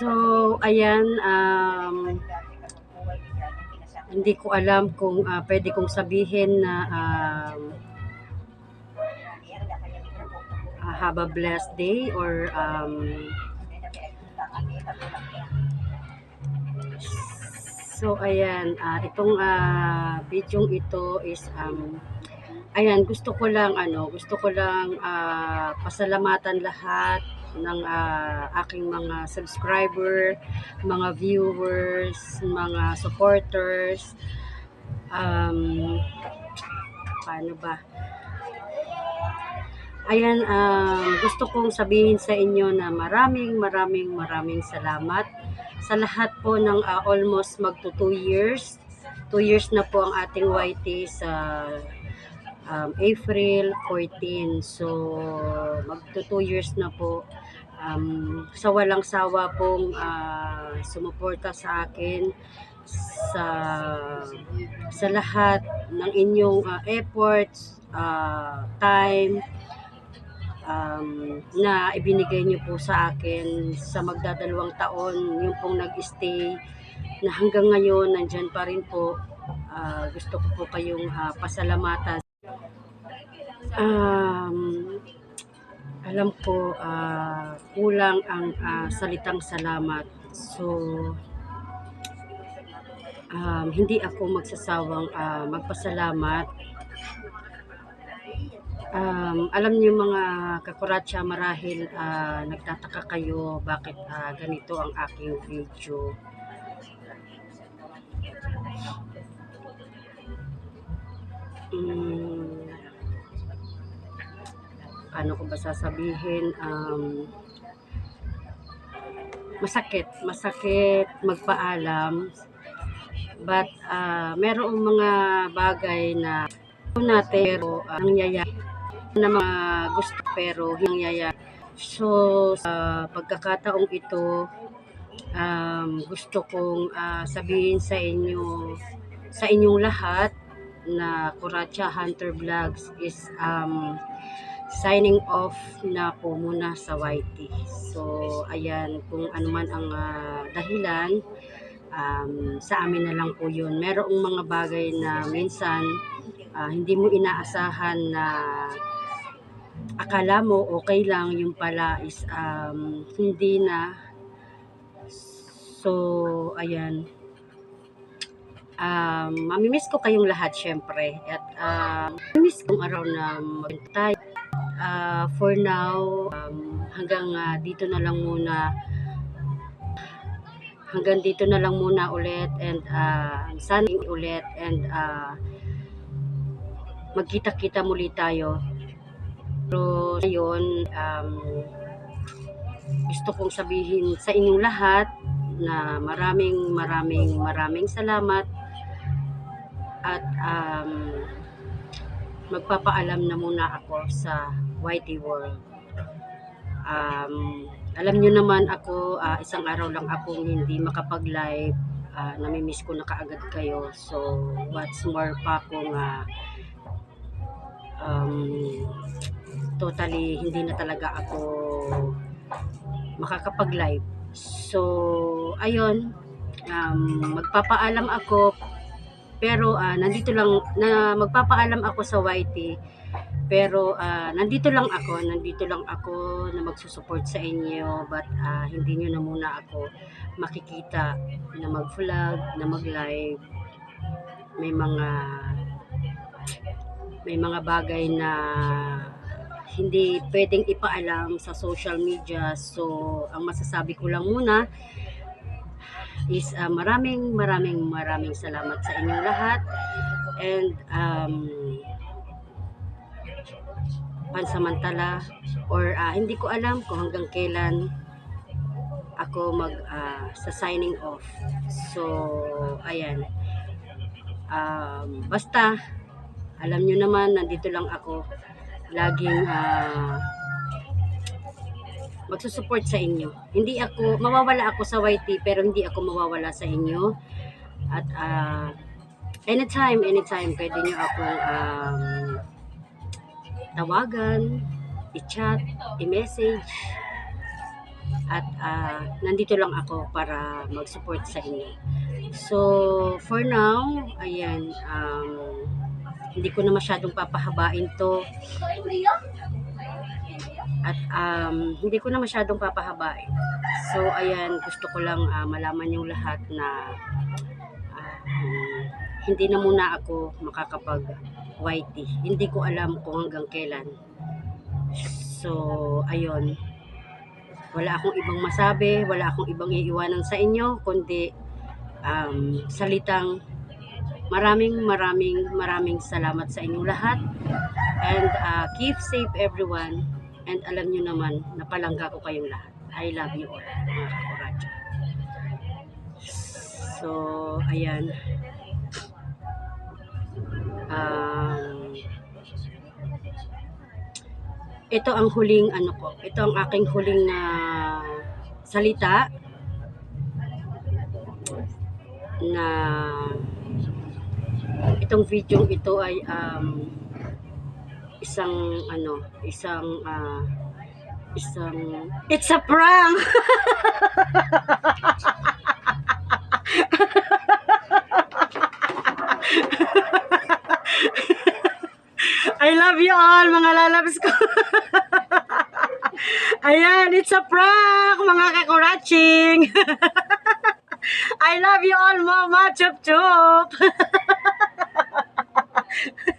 So, ayan, um, hindi ko alam kung ah, pwede kong sabihin na um, ah, have a blessed day or um, so ayan ah, itong ah, video ito is um, ayan gusto ko lang ano gusto ko lang ah, pasalamatan lahat ng ah, aking mga subscriber mga viewers mga supporters um, paano ba Ayan, um, gusto kong sabihin sa inyo na maraming maraming maraming salamat sa lahat po ng ah, almost magto 2 years. 2 years na po ang ating YT sa um, April 14. So, magto 2 years na po. Um, sa walang sawa pong ah, sumuporta sa akin sa sa lahat ng inyong ah, efforts, ah, time, um, na ibinigay niyo po sa akin sa magdadalawang taon, yung pong nag-stay na hanggang ngayon nandyan pa rin po. Ah, gusto ko po kayong ah, pasalamatan. Um, alam ko ah, kulang ang ah, salitang salamat. So, um, hindi ako magsasawang ah, magpasalamat Um, alam niyo mga kakuratsa marahil ah, nagtataka kayo bakit ah, ganito ang aking video. Mm, paano ko ba sasabihin? Um, masakit, masakit magpaalam. But ah, merong mga bagay na natin pero ah, nangyayari na mga gusto pero nangyayari. So, sa pagkakataong ito, um, gusto kong ah, sabihin sa inyo, sa inyong lahat, na Kuracha Hunter Vlogs is um, signing off na po muna sa YT. So, ayan, kung ano man ang ah, dahilan, um, sa amin na lang po yun. Merong mga bagay na minsan ah, hindi mo inaasahan na akala mo okay lang, yung pala is um, hindi na. So, ayan. Um, mamimiss ko kayong lahat syempre. At um, mamimiss kong araw na magtay. Uh, for now, um, hanggang ah, dito na lang muna. Hanggang dito na lang muna ulit and uh, sana ulit and ah, magkita-kita muli tayo. Pero ngayon, um, gusto kong sabihin sa inyong lahat na maraming maraming maraming salamat at um, magpapaalam na muna ako sa YT World. Um, alam nyo naman ako, ah, isang araw lang akong hindi makapag-live. Uh, namimiss ko na kaagad kayo. So, what's more pa kung ah, um, totally hindi na talaga ako makakapag-live. So, ayun, um, magpapaalam ako pero ah, nandito lang na magpapaalam ako sa YT pero ah, nandito lang ako nandito lang ako na magsusupport sa inyo but ah, hindi nyo na muna ako makikita na mag-vlog na mag-live may mga may mga bagay na hindi pwedeng ipaalam sa social media. So, ang masasabi ko lang muna is uh, maraming maraming maraming salamat sa inyong lahat. And um, pansamantala or uh, hindi ko alam kung hanggang kailan ako mag uh, sa signing off. So, ayan. Um, basta alam nyo naman, nandito lang ako laging uh, magsusupport sa inyo. Hindi ako, mawawala ako sa YT pero hindi ako mawawala sa inyo. At uh, anytime, anytime pwede nyo akong um, tawagan, i-chat, i-message. At ah, nandito lang ako para mag-support sa inyo. So, for now, ayan, um, hindi ko na masyadong papahabain to. At um, hindi ko na masyadong papahabain. So, ayan, gusto ko lang ah, malaman yung lahat na um, hindi na muna ako makakapag YT. Hindi ko alam kung hanggang kailan. So, ayun. Wala akong ibang masabi, wala akong ibang iiwanan sa inyo, kundi um, salitang maraming maraming maraming salamat sa inyong lahat. And uh, keep safe everyone. And alam nyo naman, napalangga ko kayong lahat. I love you all, mga kakuradyo. So, ayan. Um, ito ang huling ano ko. Ito ang aking huling na salita na itong video ito ay um, isang ano, isang ah, isang it's a prank. It's a prank, mga kakuraching! I love you all, mama! Chup chup!